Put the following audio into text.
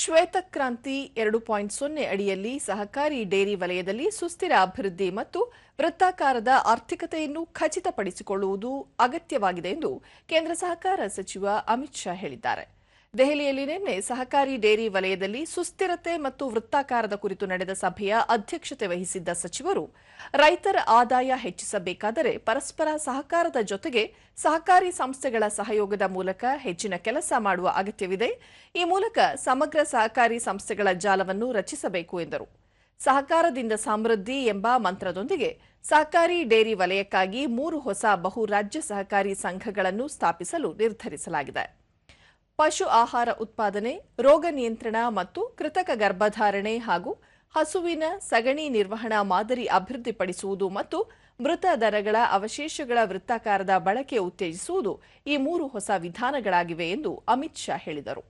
ಶ್ವೇತಕ್ರಾಂತಿ ಎರಡು ಪಾಯಿಂಟ್ ಸೊನ್ನೆ ಅಡಿಯಲ್ಲಿ ಸಹಕಾರಿ ಡೇರಿ ವಲಯದಲ್ಲಿ ಸುಸ್ಥಿರ ಅಭಿವೃದ್ಧಿ ಮತ್ತು ವೃತ್ತಾಕಾರದ ಆರ್ಥಿಕತೆಯನ್ನು ಖಚಿತಪಡಿಸಿಕೊಳ್ಳುವುದು ಅಗತ್ಯವಾಗಿದೆ ಎಂದು ಕೇಂದ್ರ ಸಹಕಾರ ಸಚಿವ ಅಮಿತ್ ಶಾ ಹೇಳಿದ್ದಾರೆ. ದೆಹಲಿಯಲ್ಲಿ ನಿನ್ನೆ ಸಹಕಾರಿ ಡೇರಿ ವಲಯದಲ್ಲಿ ಸುಸ್ಥಿರತೆ ಮತ್ತು ವೃತ್ತಾಕಾರದ ಕುರಿತು ನಡೆದ ಸಭೆಯ ಅಧ್ಯಕ್ಷತೆ ವಹಿಸಿದ್ದ ಸಚಿವರು, ರೈತರ ಆದಾಯ ಹೆಚ್ಚಿಸಬೇಕಾದರೆ ಪರಸ್ಪರ ಸಹಕಾರದ ಜೊತೆಗೆ ಸಹಕಾರಿ ಸಂಸ್ಥೆಗಳ ಸಹಯೋಗದ ಮೂಲಕ ಹೆಚ್ಚಿನ ಕೆಲಸ ಮಾಡುವ ಅಗತ್ಯವಿದೆ. ಈ ಮೂಲಕ ಸಮಗ್ರ ಸಹಕಾರಿ ಸಂಸ್ಥೆಗಳ ಜಾಲವನ್ನು ರಚಿಸಬೇಕು ಎಂದರು. ಸಹಕಾರದಿಂದ ಸಮೃದ್ಧಿ ಎಂಬ ಮಂತ್ರದೊಂದಿಗೆ ಸಹಕಾರಿ ಡೇರಿ ವಲಯಕ್ಕಾಗಿ ಮೂರು ಹೊಸ ಬಹು ರಾಜ್ಯ ಸಹಕಾರಿ ಸಂಘಗಳನ್ನು ಸ್ಥಾಪಿಸಲು ನಿರ್ಧರಿಸಲಾಗಿದೆ. ಪಶು ಆಹಾರ ಉತ್ಪಾದನೆ, ರೋಗ ನಿಯಂತ್ರಣ ಮತ್ತು ಕೃತಕ ಗರ್ಭಧಾರಣೆ ಹಾಗೂ ಹಸುವಿನ ಸಗಣಿ ನಿರ್ವಹಣಾ ಮಾದರಿ ಅಭಿವೃದ್ಧಿಪಡಿಸುವುದು ಮತ್ತು ಮೃತ ದರಗಳ ಅವಶೇಷಗಳ ವೃತ್ತಾಕಾರದ ಬಳಕೆ ಉತ್ತೇಜಿಸುವುದು ಈ ಮೂರು ಹೊಸ ವಿಧಾನಗಳಾಗಿವೆ ಎಂದು ಅಮಿತ್ ಶಾ ಹೇಳಿದರು.